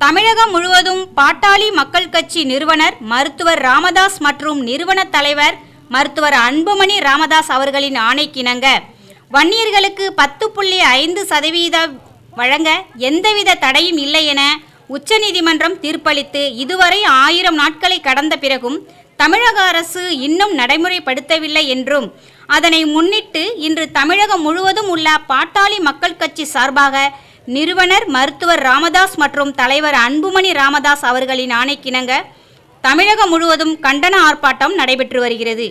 தமிழகம் முழுவதும் பாட்டாளி மக்கள் கட்சி நிறுவனர் மருத்துவர் ராமதாஸ் மற்றும் நிறுவன தலைவர் மருத்துவர் அன்புமணி ராமதாஸ் அவர்களின் ஆணைக்கிணங்க வன்னியர்களுக்கு பத்து புள்ளி ஐந்து சதவீதம் வழங்க எந்தவித தடையும் இல்லை என உச்சநீதிமன்றம் தீர்ப்பளித்து இதுவரை ஆயிரம் நாட்களை கடந்த பிறகும் தமிழக அரசு இன்னும் நடைமுறைப்படுத்தவில்லை என்றும் அதனை முன்னிட்டு இன்று தமிழகம் முழுவதும் உள்ள பாட்டாளி மக்கள் கட்சி சார்பாக நிறுவனர் மருத்துவர் ராமதாஸ் மற்றும் தலைவர் அன்புமணி ராமதாஸ் அவர்களின் ஆணைக்கிணங்க தமிழகம் முழுவதும் கண்டன ஆர்ப்பாட்டம் நடைபெற்று வருகிறது.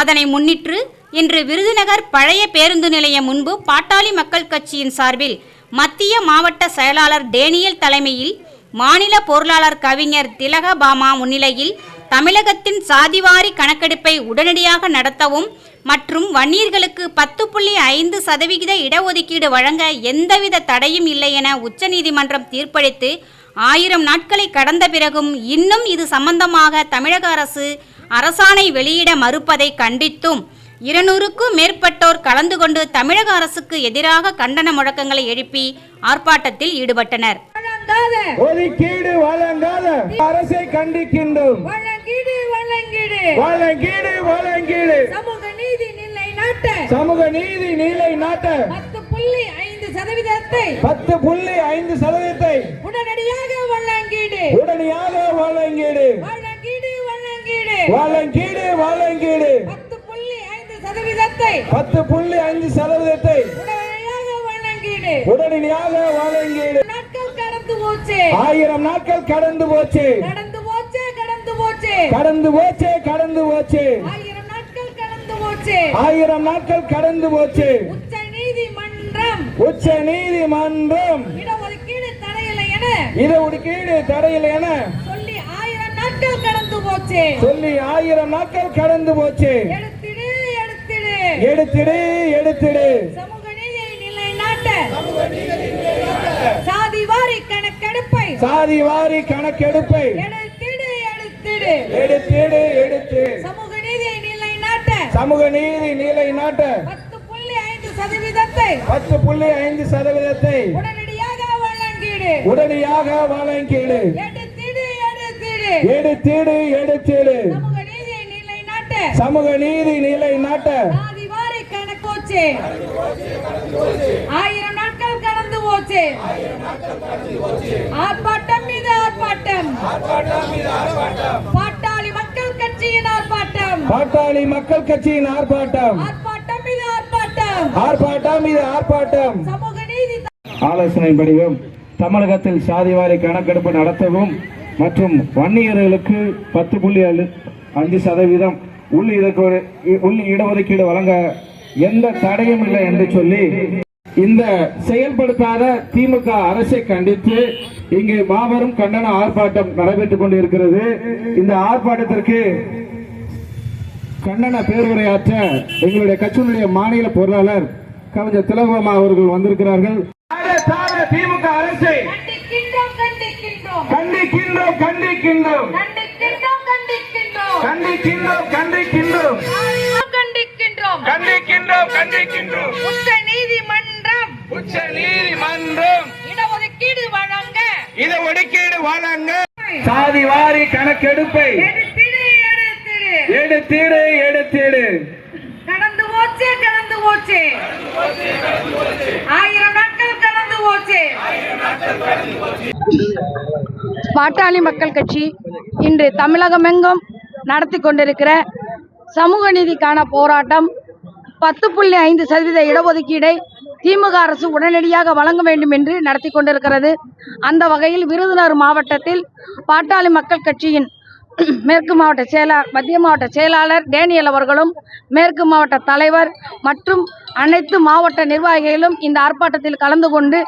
அதனை முன்னிட்டு இன்று விருதுநகர் பழைய பேருந்து நிலையம் முன்பு பாட்டாளி மக்கள் கட்சியின் சார்பில் மத்திய மாவட்ட செயலாளர் டேனியல் தலைமையில் மாநில பொருளாளர் கவிஞர் திலகபாமா முன்னிலையில் தமிழகத்தின் சாதிவாரி கணக்கெடுப்பை உடனடியாக நடத்தவும் மற்றும் வன்னியர்களுக்கு பத்து புள்ளி ஐந்து சதவிகித இடஒதுக்கீடு வழங்க எந்தவித தடையும் இல்லை என உச்சநீதிமன்றம் தீர்ப்பளித்து ஆயிரம் நாட்களை கடந்த பிறகும் இன்னும் இது சம்பந்தமாக தமிழக அரசு அரசாணை வெளியிட மறுப்பதை கண்டித்தும் இருநூறுக்கும் மேற்பட்டோர் கலந்து கொண்டு தமிழக அரசுக்கு எதிராக கண்டன முழக்கங்களை எழுப்பி ஆர்ப்பாட்டத்தில் ஈடுபட்டனர். ஒதுக்கீடு வழங்காத அரசை கண்டிக்கின்றோம். வழங்கீடு வழங்கீடு. வழங்கீடு வழங்கீடு. சமூக நீதி நிலை நாட்ட. சமூக நீதி நீலை நாட்ட. பத்து புள்ளி ஐந்து சதவீதத்தை பத்து புள்ளி ஐந்து சதவீதத்தை உடனடியாக வழங்கீடு. உடனடியாக வழங்கீடு. வழங்கீடு வழங்கீடு. வழங்கீடு வழங்கீடு. பத்து புள்ளி ஐந்து சதவீதத்தை பத்து புள்ளி ஐந்து சதவீதத்தை உடனடியாக வழங்கீடு. உடனடியாக வழங்கீடு. நாட்கள் கடந்து போச்சு. ஆயிரம் நாட்கள் கடந்து போச்சு. கடந்து போச்சு கடந்து போச்சு கடந்து போச்சு. ஆயிரம் நாட்கள் கடந்து போச்சு. ஆயிரம் நாட்கள் கடந்து போச்சு. உச்ச நீதிமன்றம். உச்ச நீதிமன்றம். இடஒதுக்கீடு என. தடையில் என. சொல்லி ஆயிரம் நாட்கள் கடந்து போச்சு. சொல்லி ஆயிரம் நாட்கள் கடந்து போச்சு. எடுத்திடு எடுத்திடு. எடுத்திடு எடுத்திடு. சமூக நீதியை நிலைநாட்ட. சாதி வாரி கணக்கெடுப்பை. சாதி வாரி கணக்கெடுப்பை. எடுத்திடு எடுத்து சமூக நீதியை நிலைநாட்ட சமூக நீதி நிலை நாட்ட பத்து புள்ளி ஐந்து சதவீதத்தை பத்து புள்ளி ஐந்து சதவீதத்தை உடனடியாக வழங்கீடு. உடனடியாக வழங்கீடு. எடுத்திடு எடுத்திடு. எடுத்திடு எடுத்திடு. சமூக நீதியை நிலைநாட்ட சமூக நீதி நிலை நாட்ட சாதி வாரி கணக்கோச்சு ஆயிரம் நாட்கள் கடந்து போச்சு. ஆர்ப்பாட்டம் மீது ஆர்ப்பாட்டம். பாட்டாளி மக்கள் கட்சியின் ஆர்ப்பாட்டம். பாட்டாளி மக்கள் கட்சியின் ஆர்ப்பாட்டம். ஆர்ப்பாட்டம் மீது ஆர்ப்பாட்டம். ஆர்ப்பாட்டம் இது ஆர்ப்பாட்டம். சமூக நீதி ஆலோசனைப்படியும் தமிழகத்தில் சாதிவாரி கணக்கெடுப்பு நடத்தவும் மற்றும் வன்னியர்களுக்கு பத்து புள்ளி அஞ்சு சதவீதம் உள் இடஒது- உள் இடஒதுக்கீடு வழங்க எந்த தடையும் இல்லை என்று சொல்லி இந்த செயல்படுத்தாத திமுக அரசை கண்டித்து இங்கே மாபெரும் கண்டன ஆர்ப்பாட்டம் நடைபெற்றுக் கொண்டிருக்கிறது. இந்த ஆர்ப்பாட்டத்திற்கு கண்டன பேருரையாற்ற எங்களுடைய கட்சியினுடைய மாநில பொருளாளர் கவிஞர் திலகோமா அவர்கள் வந்திருக்கிறார்கள். திமுக அரசு. கண்டிக்கின்றோம் கண்டிக்கின்றோம். கண்டிக்கின்றோம் கண்டிக்கின்றோம். கண்டிக்கின்றோம் கண்டிக்கின்றோம். உச்ச நீதிமன்றம். உச்ச நீதிமன்றம். இதை ஒதுக்கீடு வழங்க சாதி வாரி கணக்கெடுப்பை எடுத்திடு எடுத்திடு எடுத்திடு எடுத்திடு கடந்து போச்சு கடந்து போச்சு. ஆயிரம் நாட்கள் கடந்து போச்சு. பாட்டாளி மக்கள் கட்சி இன்று தமிழகமெங்கும் நடத்தி கொண்டிருக்கிற சமூக நீதிக்கான போராட்டம் பத்து புள்ளி ஐந்து சதவீத இடஒதுக்கீடை திமுக அரசு உடனடியாக வழங்க வேண்டும் என்று நடத்தி கொண்டிருக்கிறது. அந்த வகையில் விருதுநகர் மாவட்டத்தில் பாட்டாளி மக்கள் கட்சியின் மேற்கு மாவட்ட செயலாளர் மத்திய மாவட்ட செயலாளர் டேனியல் அவர்களும் மேற்கு மாவட்ட தலைவர் மற்றும் அனைத்து மாவட்ட நிர்வாகிகளும் இந்த ஆர்ப்பாட்டத்தில் கலந்து கொண்டு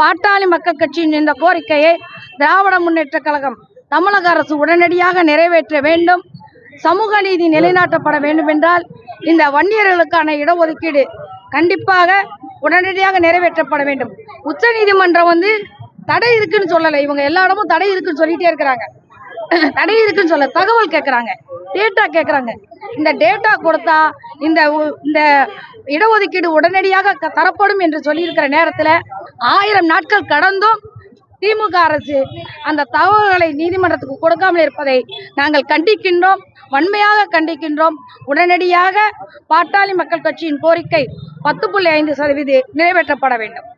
பாட்டாளி மக்கள் கட்சியின் இந்த கோரிக்கையை திராவிட முன்னேற்ற கழகம் தமிழக அரசு உடனடியாக நிறைவேற்ற வேண்டும். சமூக நீதி நிலைநாட்டப்பட வேண்டும் என்றால் இந்த வன்னியர்களுக்கான இடஒதுக்கீடு கண்டிப்பாக உடனடியாக நிறைவேற்றப்பட வேண்டும். உச்ச நீதிமன்றம் வந்து தடை இருக்குன்னு சொல்லலை. இவங்க எல்லா இடமும் தடை இருக்குன்னு சொல்லிட்டே இருக்கிறாங்க. தடை இருக்குன்னு சொல்ல தகவல் கேட்குறாங்க டேட்டா கேட்குறாங்க இந்த டேட்டா கொடுத்தா இந்த உ- இந்த இடஒதுக்கீடு உடனடியாக க- தரப்படும் என்று சொல்லியிருக்கிற நேரத்தில் ஆயிரம் நாட்கள் கடந்தும் திமுக அரசு அந்த தகவல்களை நீதிமன்றத்துக்கு கொடுக்காமல் இருப்பதை நாங்கள் கண்டிக்கின்றோம். வன்மையாக கண்டிக்கின்றோம். உடனடியாக பாட்டாளி மக்கள் கட்சியின் கோரிக்கை பத்து புள்ளி ஐந்து சதவீத நிறைவேற்றப்பட வேண்டும்.